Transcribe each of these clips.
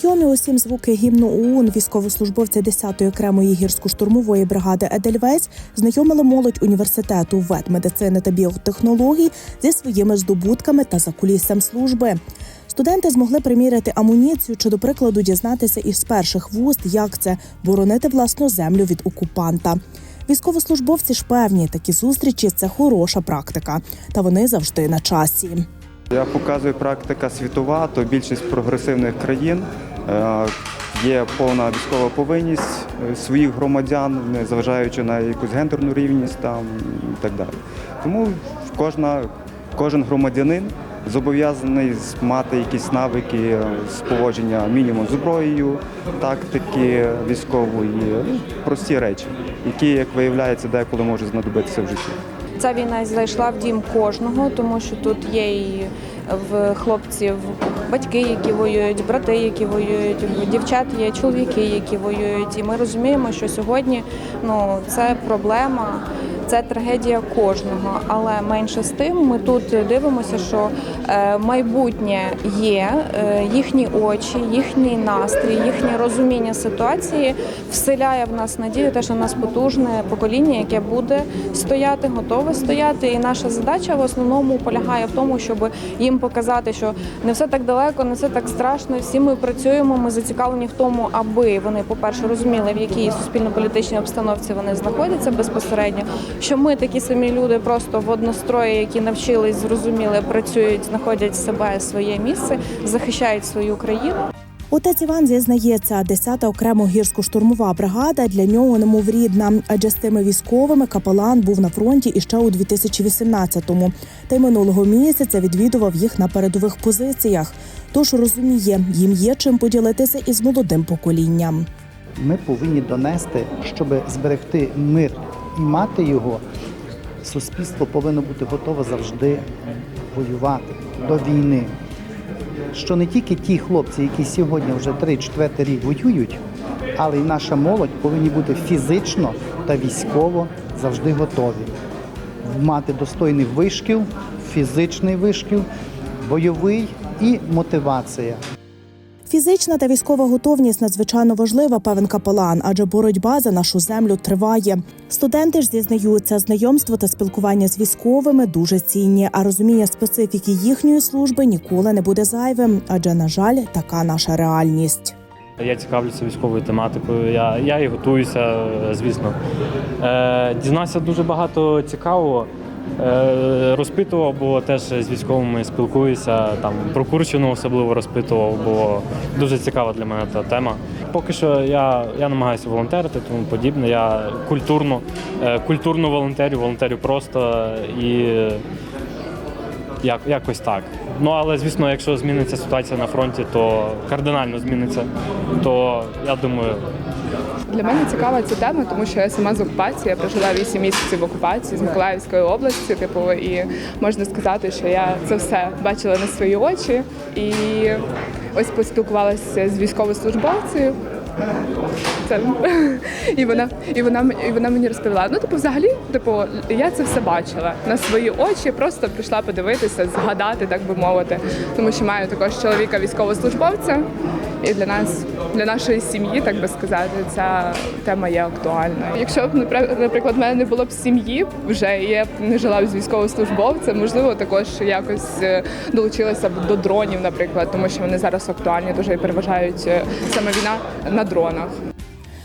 Знайомі усім звуки гімну ОУН військовослужбовці 10-ї окремої гірсько-штурмової бригади Едельвейс знайомили молодь університету ветмедицини та біотехнологій зі своїми здобутками та закуліссям служби. Студенти змогли приміряти амуніцію чи, до прикладу, дізнатися із перших вуст, як це боронити власну землю від окупанта. Військовослужбовці ж певні, такі зустрічі це хороша практика, та вони завжди на часі. Я показую практика світова, то більшість прогресивних країн е, є повна військова повинність е, своїх громадян, не зважаючи на якусь гендерну рівність там і так далі. Тому кожна, кожен громадянин зобов'язаний мати якісь навики е, з поводження мінімум зброєю, тактики військової, ну, прості речі, які, як виявляється, деколи можуть знадобитися в житті. Ця війна зайшла в дім кожного, тому що тут є і в хлопців батьки, які воюють, брати, які воюють, дівчат є чоловіки, які воюють. І ми розуміємо, що сьогодні ну це проблема. Це трагедія кожного, але менше з тим ми тут дивимося, що е, майбутнє є, е, їхні очі, їхній настрій, їхнє розуміння ситуації вселяє в нас надію, те, що в нас потужне покоління, яке буде стояти, готове стояти. І наша задача в основному полягає в тому, щоб їм показати, що не все так далеко, не все так страшно. Всі ми працюємо. Ми зацікавлені в тому, аби вони, по-перше, розуміли, в якій суспільно-політичній обстановці вони знаходяться безпосередньо. Що ми такі самі люди, просто в однострої, які навчились, зрозуміли, працюють, знаходять себе своє місце, захищають свою країну. Отець Іван зізнається, 10-та окремо гірсько-штурмова бригада для нього немов рідна, адже з тими військовими капелан був на фронті іще у 2018-му. Та й минулого місяця відвідував їх на передових позиціях. Тож розуміє, їм є чим поділитися із молодим поколінням. Ми повинні донести, щоб зберегти мир мати його. Суспільство повинно бути готове завжди воювати до війни. Що не тільки ті хлопці, які сьогодні вже 3-4 рік воюють, але й наша молодь повинні бути фізично та військово завжди готові. Мати достойний вишкіл, фізичний вишкіл, бойовий і мотивація. Фізична та військова готовність надзвичайно важлива, певен капелан, адже боротьба за нашу землю триває. Студенти ж зізнаються, знайомство та спілкування з військовими дуже цінні, а розуміння специфіки їхньої служби ніколи не буде зайвим, адже на жаль, така наша реальність. Я цікавлюся військовою тематикою. Я, я і готуюся, е, звісно. Е, дізнався дуже багато цікавого. Е, розпитував, бо теж з військовими спілкуюся. Там про Курщину особливо розпитував, бо дуже цікава для мене та тема. Поки що я, я намагаюся волонтерити, тому подібне. Я культурно, е, культурно волонтерю, волонтерю просто і як, якось так. Ну але звісно, якщо зміниться ситуація на фронті, то кардинально зміниться. То я думаю, Для мене цікава ця тема, тому що я сама з окупації. Я прожила 8 місяців в окупації з Миколаївської області. Типу, і можна сказати, що я це все бачила на свої очі. І ось поспілкувалася з військовослужбовцею. Це і вона, і вона і вона мені розповіла. Ну, типу, взагалі, типу, я це все бачила на свої очі. Просто прийшла подивитися, згадати, так би мовити. Тому що маю також чоловіка військовослужбовця, і для нас, для нашої сім'ї, так би сказати, ця тема є актуальною. Якщо б наприклад, в мене не було б сім'ї, вже я б не жила б з військовослужбовцем, можливо, також якось е, долучилася б до дронів, наприклад, тому що вони зараз актуальні, дуже і переважають е, саме війна на дронах.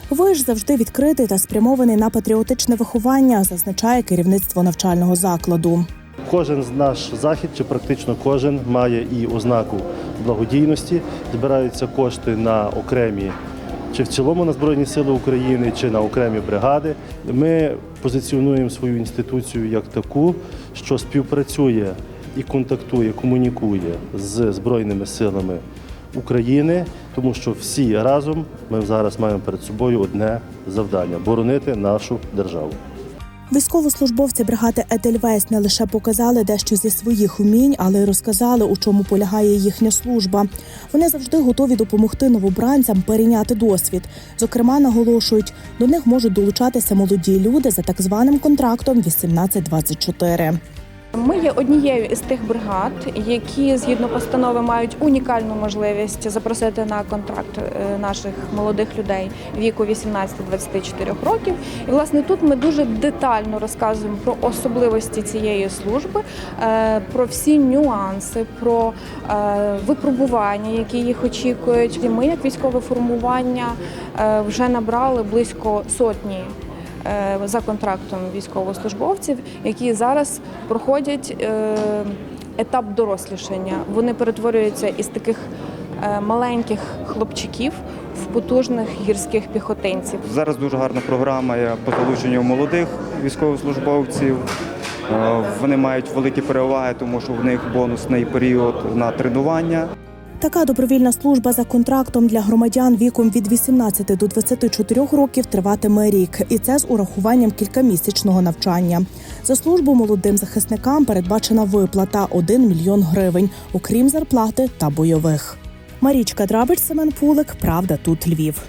Ви ж завжди відкритий та спрямований на патріотичне виховання, зазначає керівництво навчального закладу. Кожен наш захід, чи практично кожен, має і ознаку благодійності. Збираються кошти на окремі, чи в цілому на Збройні Сили України, чи на окремі бригади. Ми позиціонуємо свою інституцію як таку, що співпрацює і контактує, комунікує з Збройними силами України, тому що всі разом ми зараз маємо перед собою одне завдання боронити нашу державу. Військовослужбовці бригади Едельвейс не лише показали дещо зі своїх умінь, але й розказали, у чому полягає їхня служба. Вони завжди готові допомогти новобранцям перейняти досвід. Зокрема, наголошують, до них можуть долучатися молоді люди за так званим контрактом 18-24. Ми є однією із тих бригад, які згідно постанови мають унікальну можливість запросити на контракт е, наших молодих людей віку 18-24 років. І власне тут ми дуже детально розказуємо про особливості цієї служби, е, про всі нюанси, про е, випробування, які їх очікують. І ми, як військове формування, вже набрали близько сотні за контрактом військовослужбовців, які зараз проходять е, етап дорослішання. Вони перетворюються із таких е, маленьких хлопчиків в потужних гірських піхотинців. Зараз дуже гарна програма по залученню молодих військовослужбовців. Е, Вони мають великі переваги, тому що в них бонусний період на тренування. Така добровільна служба за контрактом для громадян віком від 18 до 24 років триватиме рік, і це з урахуванням кількамісячного навчання. За службу молодим захисникам передбачена виплата 1 мільйон гривень, окрім зарплати та бойових. Марічка Драбич, Семен Пулик, Правда, тут Львів.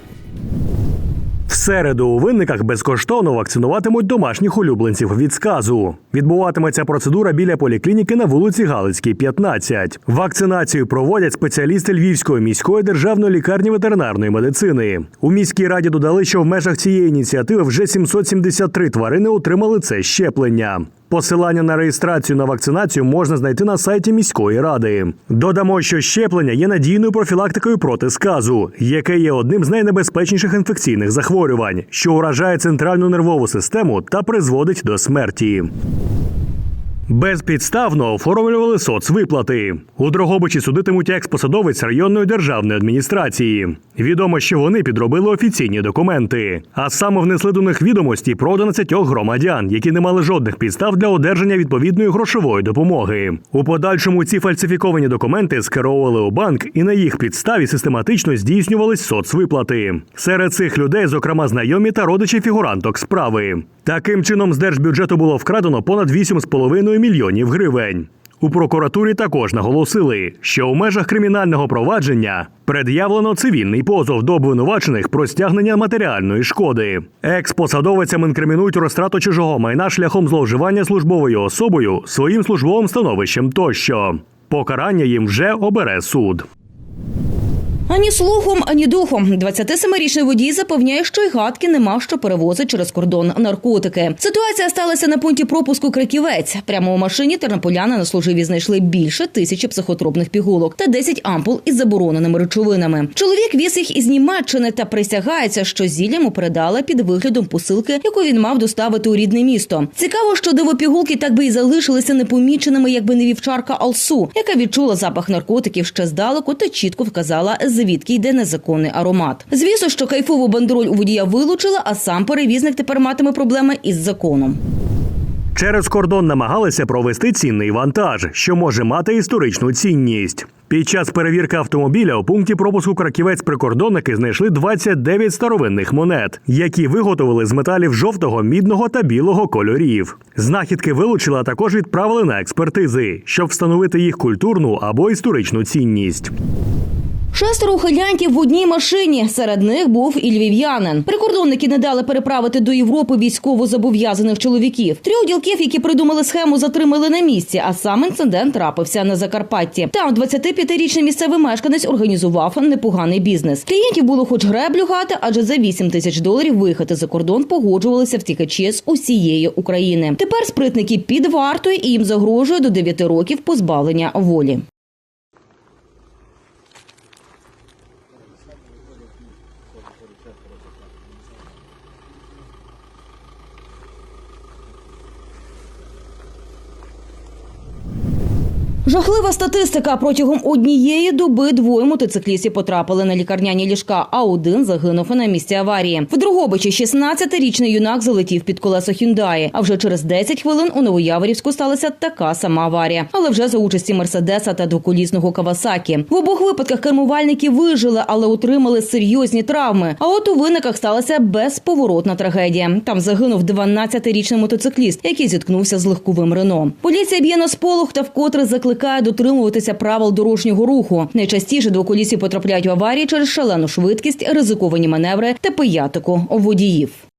Середу у винниках безкоштовно вакцинуватимуть домашніх улюбленців від сказу. Відбуватиметься процедура біля поліклініки на вулиці Галицькій, 15. Вакцинацію проводять спеціалісти Львівської міської державної лікарні ветеринарної медицини. У міській раді додали, що в межах цієї ініціативи вже 773 тварини отримали це щеплення. Посилання на реєстрацію на вакцинацію можна знайти на сайті міської ради. Додамо, що щеплення є надійною профілактикою проти сказу, яке є одним з найнебезпечніших інфекційних захворювань, що уражає центральну нервову систему та призводить до смерті. Безпідставно оформлювали соцвиплати. У Дрогобичі судитимуть експосадовець районної державної адміністрації. Відомо, що вони підробили офіційні документи, а саме внесли до них відомості про 11 громадян, які не мали жодних підстав для одержання відповідної грошової допомоги. У подальшому ці фальсифіковані документи скеровували у банк і на їх підставі систематично здійснювались соцвиплати. Серед цих людей, зокрема, знайомі та родичі фігуранток справи. Таким чином, з держбюджету було вкрадено понад 8,5 мільйонів гривень. У прокуратурі також наголосили, що у межах кримінального провадження пред'явлено цивільний позов до обвинувачених про стягнення матеріальної шкоди. Експосадовицям інкримінують розтрату чужого майна шляхом зловживання службовою особою, своїм службовим становищем тощо. Покарання їм вже обере суд. Ані слухом, ані духом. 27-річний водій запевняє, що й гадки нема, що перевозить через кордон наркотики. Ситуація сталася на пункті пропуску Краківець. Прямо у машині тернополяни на служиві знайшли більше тисячі психотропних пігулок та 10 ампул із забороненими речовинами. Чоловік віз їх із Німеччини та присягається, що зілля йому передала під виглядом посилки, яку він мав доставити у рідне місто. Цікаво, що дивопігулки так би і залишилися непоміченими, якби не вівчарка Алсу, яка відчула запах наркотиків ще здалеку та чітко вказала, звідки йде незаконний аромат. Звісно, що кайфову бандероль у водія вилучила, а сам перевізник тепер матиме проблеми із законом. Через кордон намагалися провести цінний вантаж, що може мати історичну цінність. Під час перевірки автомобіля у пункті пропуску краківець прикордонники знайшли 29 старовинних монет, які виготовили з металів жовтого, мідного та білого кольорів. Знахідки вилучили, а також відправили на експертизи, щоб встановити їх культурну або історичну цінність. Шестеро ухилянтів в одній машині. Серед них був і львів'янин. Прикордонники не дали переправити до Європи військово зобов'язаних чоловіків. Трьох ділків, які придумали схему, затримали на місці. А сам інцидент трапився на Закарпатті. Там 25-річний місцевий мешканець організував непоганий бізнес. Клієнтів було хоч греблю гати, адже за 8 тисяч доларів виїхати за кордон погоджувалися втікачі з усієї України. Тепер спритники під вартою і їм загрожує до 9 років позбавлення волі. Жахлива статистика. Протягом однієї доби двоє мотоциклістів потрапили на лікарняні ліжка, а один загинув на місці аварії. В Другобичі 16-річний юнак залетів під колесо Хюндаї. А вже через 10 хвилин у Новояворівську сталася така сама аварія, але вже за участі Мерседеса та двоколісного Кавасакі. В обох випадках кермувальники вижили, але отримали серйозні травми. А от у виниках сталася безповоротна трагедія. Там загинув 12-річний мотоцикліст, який зіткнувся з легковим Рено. Поліція б'є на сполох та вкотре закликає дотримуватися правил дорожнього руху. Найчастіше двоколісі потрапляють в аварії через шалену швидкість, ризиковані маневри та пиятику водіїв.